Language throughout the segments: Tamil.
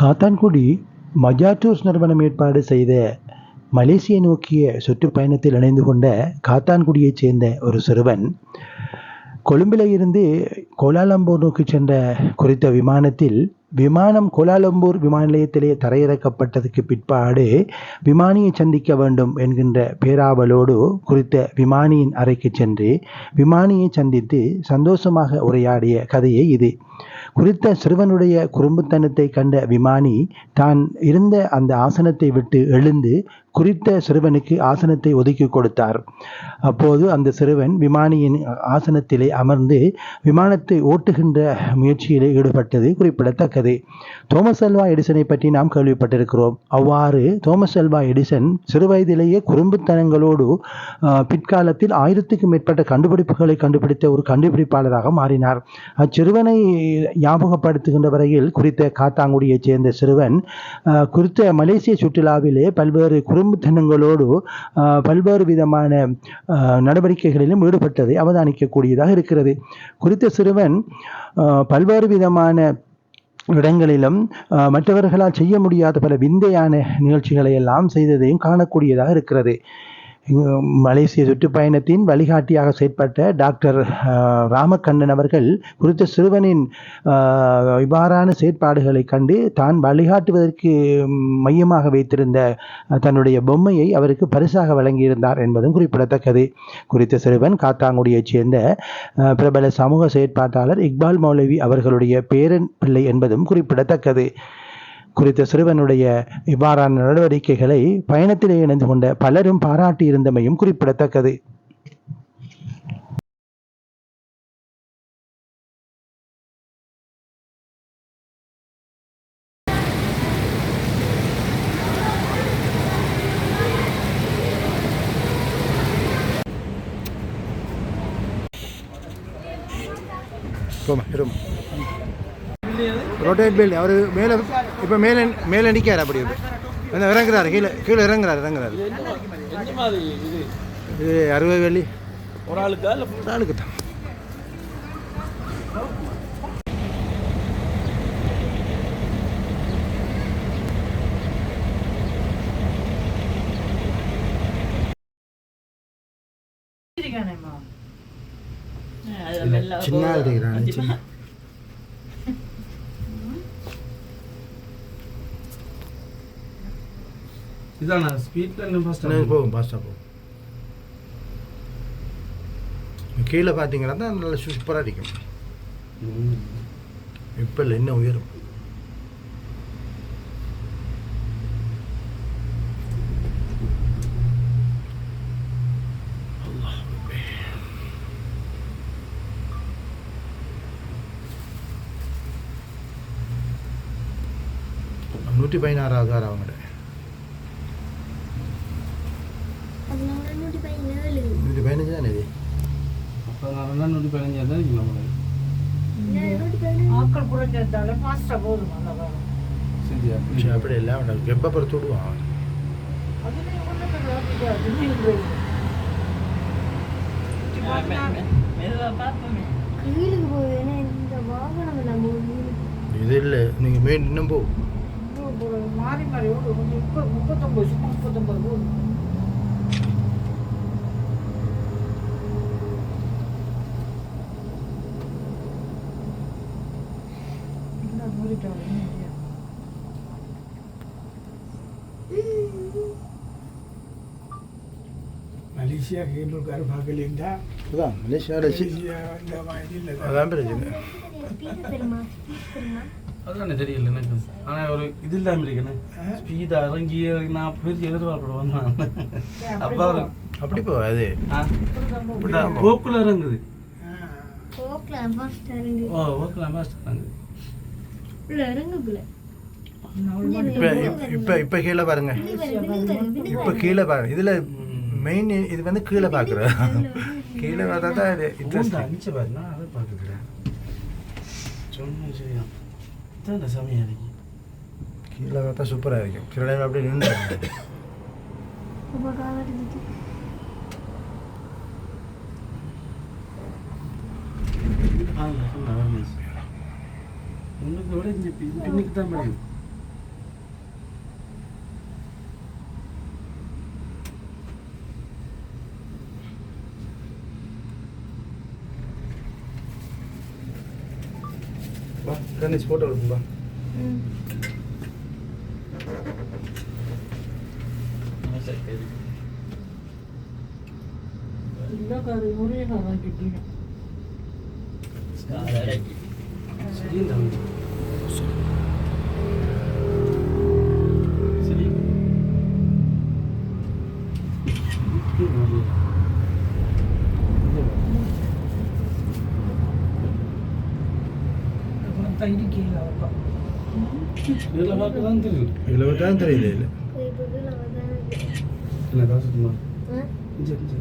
காத்தான்குடி மஜாட்டூர்ஸ் நிறுவனம் ஏற்பாடு செய்த மலேசிய நோக்கிய சுற்றுப்பயணத்தில் இணைந்து கொண்ட காத்தான்குடியைச் சேர்ந்த ஒரு சிறுவன் கொழும்பில் இருந்து கோலாலம்பூர் நோக்கி சென்ற குறித்த விமானத்தில் விமானம் கோலாலம்பூர் விமான நிலையத்திலே தரையிறக்கப்பட்டதுக்கு பிற்பாடு விமானியை சந்திக்க வேண்டும் என்கின்ற பேராவலோடு குறித்த விமானியின் அறைக்கு சென்று விமானியை சந்தித்து சந்தோஷமாக உரையாடிய கதையே இது. குறித்த சிறுவனுடைய குறும்புத்தனத்தை கண்ட விமானி தான் இருந்த அந்த ஆசனத்தை விட்டு எழுந்து குறித்த சிறுவனுக்கு ஆசனத்தை ஒதுக்கி கொடுத்தார். அப்போது அந்த சிறுவன் விமானியின் ஆசனத்திலே அமர்ந்து விமானத்தை ஓட்டுகின்ற முயற்சியிலே ஈடுபட்டது குறிப்பிடத்தக்கது. தோமஸ் அல்வா எடிசனை பற்றி நாம் கேள்விப்பட்டிருக்கிறோம். அவ்வாறு தோமஸ் அல்வா எடிசன் சிறுவயதிலேயே குறும்புத்தனங்களோடு ஆஹ், பிற்காலத்தில் ஆயிரத்துக்கும் மேற்பட்ட கண்டுபிடிப்புகளை கண்டுபிடித்த ஒரு கண்டுபிடிப்பாளராக மாறினார். அச்சிறுவனை ஞாபகப்படுத்துகின்ற வரையில் குறித்த காத்தாங்குடியைச் சேர்ந்த சிறுவன் ஆஹ், குறித்த மலேசிய சுற்றுலாவிலே பல்வேறு குறும்புத்தனங்களோடு பல்வேறு விதமான ஆஹ், நடவடிக்கைகளிலும் ஈடுபட்டதை அவதானிக்கக்கூடியதாக இருக்கிறது. குறித்த சிறுவன் ஆஹ், பல்வேறு விதமான இடங்களிலும் ஆஹ், மற்றவர்களால் செய்ய முடியாத பல விந்தையான நிகழ்ச்சிகளை எல்லாம் செய்ததையும் காணக்கூடியதாக இருக்கிறது. மலேசிய சுற்றுப்பயணத்தின் வழிகாட்டியாக செயற்பட்ட டாக்டர் ராமக்கண்ணன் அவர்கள் குறித்த சிறுவனின் இவ்வாறான செயற்பாடுகளை கண்டு தான் வழிகாட்டுவதற்கு மையமாக வைத்திருந்த தன்னுடைய பொம்மையை அவருக்கு பரிசாக வழங்கியிருந்தார் என்பதும் குறிப்பிடத்தக்கது. குறித்த சிறுவன் காத்தாங்குடியைச் சேர்ந்த பிரபல சமூக செயற்பாட்டாளர் இக்பால் மௌலவி அவர்களுடைய பேரன் பிள்ளை என்பதும் குறிப்பிடத்தக்கது. குறித்த சிறுவனுடைய இவ்வாறான நடவடிக்கைகளை பயணத்திலே இணைந்து கொண்ட பலரும் பாராட்டியிருந்தமையும் குறிப்பிடத்தக்கது. ரொட்டேட் பில் அவர் மேலே இப்போ மேலே மேலே நிற்கார் அப்படி வந்து. இறங்குறாரு கீழே கீழே இறங்குறாரு இறங்குறாரு. இது அறுபது வெள்ளி. ஒரு ஆளுக்கா? இல்லை ஒரு ஆளுக்கு? தான் சின்ன சின்ன இதானா ஸ்பீட்ல இல்லை ஃபர்ஸ்ட் இன்னும் போகும் பாஸ்டாக போகும். கீழே பார்த்தீங்கன்னா தான் நல்லா சூப்பராக அடிக்கும் இப்போ இல்லை இன்னும் உயரும். நூற்றி பதினாறாவது வாரம் நூற்றி பதினேழு நூற்றி பதினஞ்சு தானே இது அப்போ நான் தான் நூற்றி பதினஞ்சா தான் இருக்கு நம்மளுக்கு ஆட்கள் குறைஞ்சதால ஃபாஸ்ட்டாக போதும் அந்த சரி, அப்படி இல்லை அவன் பொறுத்து விடுவான் போகுது ஏன்னா இந்த வாகனம் இது இல்லை நீங்கள் இன்னும் போ மாறி மாறி கொஞ்சம் முப்பத்தொம்பது முப்பத்தொம்பது மலேசியா கேள்விக்கார பார்க்கலீங்களா அதான் மலேசியாவில் அதான் பிரச்சனை. அதானே தெரியல எனக்கு. ஆனால் ஒரு இது இல்லாமல் இருக்கேனே ஸ்பீடாக இறங்கி நான் பெரிய எதிர்பார்ப்பு வந்தேன். அப்போ அப்படி போ அது போக்குல இறங்குது. ஓ ஓக்கல மாஸ்டர் இறங்குது. இப்போ இப்போ இப்போ கீழே பாருங்க. இப்போ கீழே பாருங்க. இதில் மெயின் இது வந்து கீழே பார்க்குற கீழே பார்த்தா தான் இது இந்த இன்ட்ரெஸ்டிங் அஞ்சு பாரு. நான் அதை பார்க்குறேன் சொன்ன சரியா இதான் இந்த சமயம் இறங்கி கீழே பார்த்தா சூப்பராக இருக்கும். சில நேரம் அப்படியே நின்று சொன்ன முன்னுக்கு விட இங்கே பின்னுக்கு தான் மேடம் கணேஷ் ஃபோட்டோ எடுப்பா இல்லக்கா அது முறையை நான் வாங்கிட்டீங்க Cilindro. Cilindro. Cilindro. ಲವತಾಂತರ ಇದೆ ಇಲ್ಲ ಕಾಸು ತುಂಬ ನಿಜ ನಿಜ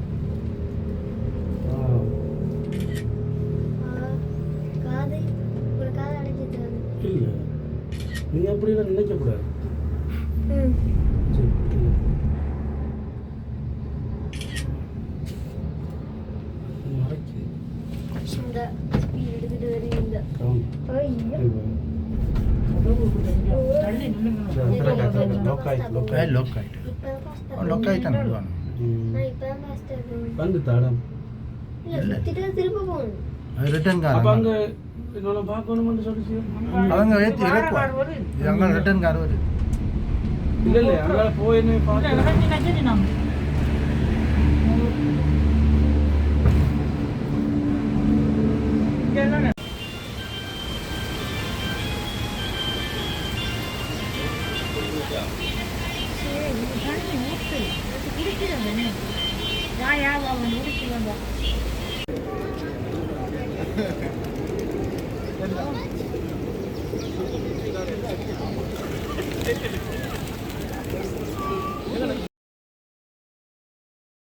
இல்லை நீ அப்படிலாம் நினைக்கக்கூடாது ಬಂದು ರಿಟರ್ನ್ அவங்க ஏற்றி இறக்குவா? எங்களை ரிட்டர்ன் கார் வருது இல்லை இல்லை அங்கே போய்